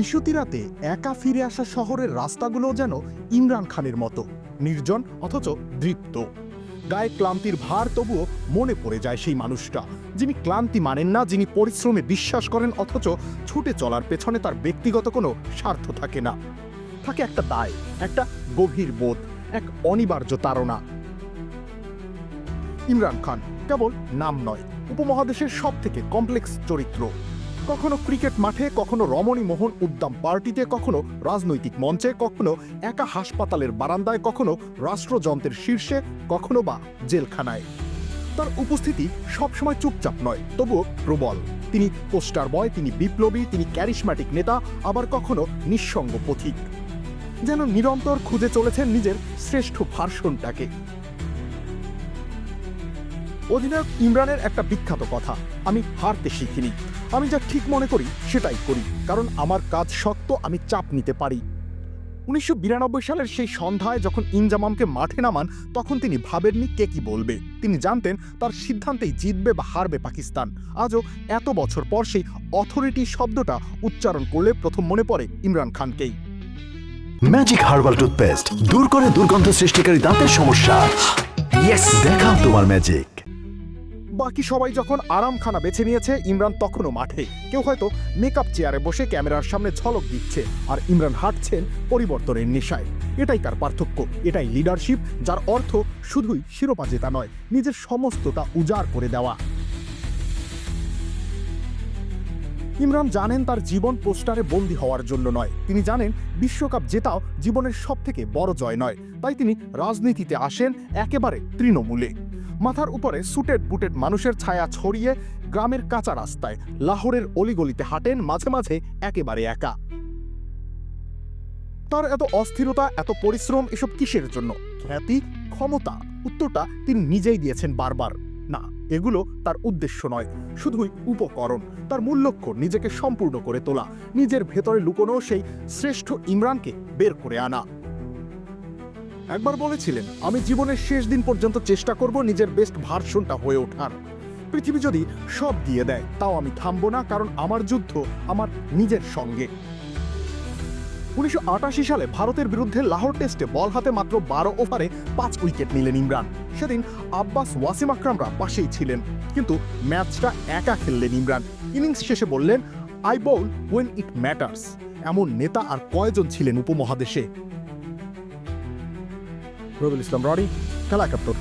নিশুতি রাতে একা ফিরে আসা শহরের রাস্তাগুলো যেন ইমরান খানের মতো, নির্জন অথচ দৃপ্ত। গায়ে ক্লান্তির ভার তবুও মনে পড়ে যায় সেই মানুষটা, যিনি ক্লান্তি মানেন না, যিনি পরিশ্রমে বিশ্বাস করেন অথচ ছুটে চলার পেছনে তার ব্যক্তিগত কোনো স্বার্থ থাকে না। থাকে একটা দায়, একটা গভীর বোধ, এক অনিবার্য তাড়না। ইমরান খান কেবল নাম নয়, উপমহাদেশের সব থেকে কমপ্লেক্স চরিত্র। কখনো ক্রিকেট মাঠে, কখনো রমণী মোহন উদ্দাম পার্টিতে, কখনো রাজনৈতিক মঞ্চে, কখনো একা হাসপাতালের বারান্দায়, কখনো রাষ্ট্রযন্ত্রের শীর্ষে, কখনো বা জেলখানায়। তার উপস্থিতি সবসময় চুপচাপ নয়, তবুও প্রবল। তিনি পোস্টার বয়, তিনি বিপ্লবী, তিনি ক্যারিশম্যাটিক নেতা, আবার কখনো নিঃসঙ্গ পথিক। যেন নিরন্তর খুঁজে চলেছেন নিজের শ্রেষ্ঠ ভার্সনটাকে। অধিনায়ক ইমরানের একটা বিখ্যাত কথা, আমি হারতে শিখিনি। আমি যা ঠিক মনে করি, সেটাই করি, কারণ আমার কাজ শক্ত, আমি চাপ নিতে পারি। উনিশশো বিরানব্বই সালের সেই সন্ধ্যায় যখন ইনজামামকে মাঠে নামান, তখন তিনি ভাবেননি কে কি বলবে। তিনি জানতেন তার সিদ্ধান্তেই জিতবে বা হারবে পাকিস্তান। আজও এত বছর পর সেই অথরিটি শব্দটা উচ্চারণ করলে প্রথম মনে পড়ে ইমরান খানকেই। ম্যাজিক হার্বাল টুথপেস্ট দূর করে দুর্গন্ধ সৃষ্টিকারী দাঁতের সমস্যা। দেখাও তোমার ম্যাজিক বাকি সবাই যখন আরামখানা বেছে নিয়েছে, ইমরান তখনও মাঠে। কেউ হয়তো মেকআপ চেয়ারে বসে ক্যামেরার সামনে ঝলক দিচ্ছে আর ইমরান হাঁটছেন পরিবর্তনের নেশায়। এটাই তার পার্থক্য, এটাই লিডারশিপ যার অর্থ শুধুই শিরোপা জেতা নয়, নিজের সমস্তটা উজাড় করে দেওয়া। ইমরান জানেন তার জীবন পোস্টারে বন্দী হওয়ার জন্য নয়। তিনি জানেন বিশ্বকাপ জেতাও জীবনের সবথেকে বড় জয় নয়। তাই তিনি রাজনীতিতে আসেন একেবারে তৃণমূলে। মাথার উপরে সুটেড বুটেড মানুষের ছায়া ছড়িয়ে গ্রামের কাঁচা রাস্তায় লাহোরের অলিগলিতে হাঁটেন মাঝে মাঝে একেবারে একা। তার এত অস্থিরতা, এত পরিশ্রম, এসব কিসের জন্য? খ্যাতি, ক্ষমতা, উত্তরটা তিনি নিজেই দিয়েছেন বারবার। না, এগুলো তার উদ্দেশ্য নয়, শুধুই উপকরণ। তার মূল লক্ষ্য, নিজেকে সম্পূর্ণ করে তোলা, নিজের ভেতরে লুকোনো সেই শ্রেষ্ঠ ইমরানকে বের করে আনা। একবার বলেছিলেন, আমি জীবনের শেষ দিন পর্যন্ত চেষ্টা করব নিজের বেস্ট ভার্সনটা হয়ে ওঠার। পৃথিবী যদি সব দিয়ে দেয়, তাও আমি থামবো না, কারণ আমার যুদ্ধ আমার নিজের সঙ্গে। উনিশশো আটাশি সালে ভারতের বিরুদ্ধে লাহোর টেস্টে বল হাতে মাত্র বারো ওভারে পাঁচ উইকেট নিলেন ইমরান। সেদিন আব্বাস ওয়াসিম আকরামরা পাশেই ছিলেন, কিন্তু ম্যাচটা একা খেললেন ইমরান। ইনিংস শেষে বললেন I bowl when it matters এমন নেতা আর কয়জন ছিলেন উপমহাদেশে? রবিউল ইসলাম রডি খেলা একাত্তর।